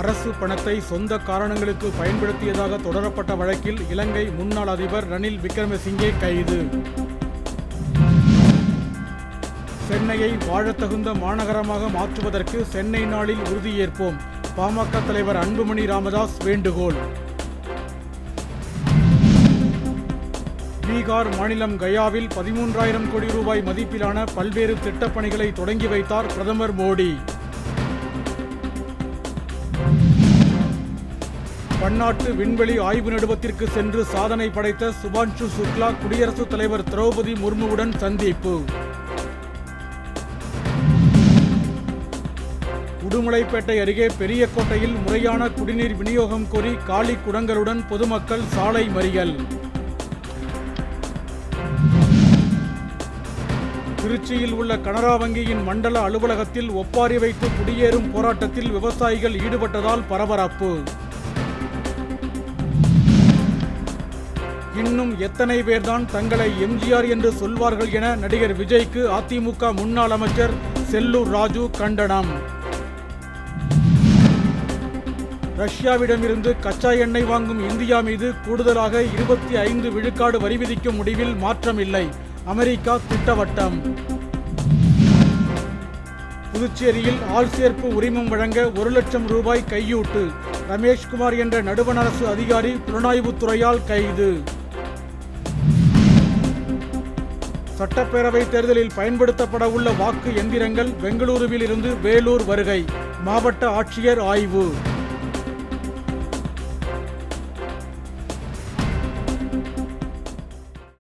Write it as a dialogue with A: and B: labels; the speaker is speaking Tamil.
A: அரசு பணத்தை சொந்த காரணங்களுக்கு பயன்படுத்தியதாக தொடரப்பட்ட வழக்கில் இலங்கை முன்னாள் அதிபர் ரணில் விக்ரமசிங்கே கைது. சென்னையை வாழத்தகுந்த மாநகரமாக மாற்றுவதற்கு சென்னை நாளில் உறுதியேற்போம் பாமக தலைவர் அன்புமணி ராமதாஸ் வேண்டுகோள். பீகார் மாநிலம் கயாவில் பதிமூன்றாயிரம் கோடி ரூபாய் மதிப்பிலான பல்வேறு திட்டப்பணிகளை தொடங்கி வைத்தார் பிரதமர் மோடி. பன்னாட்டு விண்வெளி ஆய்வு நடுவத்திற்கு சென்று சாதனை படைத்த சுபான்ஷு சுக்லா குடியரசுத் தலைவர் திரௌபதி முர்முவுடன் சந்திப்பு. உடுமலைப்பேட்டை அருகே பெரியக்கோட்டையில் முறையான குடிநீர் விநியோகம் கோரி காலி குடங்களுடன் பொதுமக்கள் சாலை மறியல். திருச்சியில் உள்ள கனரா வங்கியின் மண்டல அலுவலகத்தில் ஒப்பாரி வைத்து குடியேறும் போராட்டத்தில் விவசாயிகள் ஈடுபட்டதால் பரபரப்பு. இன்னும் எத்தனை பேர்தான் தங்களை எம்ஜிஆர் என்று சொல்வார்கள் என நடிகர் விஜய்க்கு அதிமுக முன்னாள் அமைச்சர் செல்லூர் ராஜு கண்டனம். ரஷ்யாவிடமிருந்து கச்சா எண்ணெய் வாங்கும் இந்தியா மீது கூடுதலாக இருபத்தி ஐந்து விழுக்காடு வரி விதிக்கும் முடிவில் மாற்றமில்லை. அமெரிக்கா திட்டவட்டம். புதுச்சேரியில் ஆள் சேர்ப்பு உரிமம் வழங்க ஒரு லட்சம் ரூபாய் கையூட்டு. ரமேஷ்குமார் என்ற நடுவண் அரசு அதிகாரி புலனாய்வுத்துறையால் கைது. சட்டப்பேரவை தேர்தலில் பயன்படுத்தப்பட உள்ள வாக்கு எந்திரங்கள் பெங்களூருவில் இருந்து வேலூர் வருகை. மாவட்ட ஆட்சியர் ஆய்வு.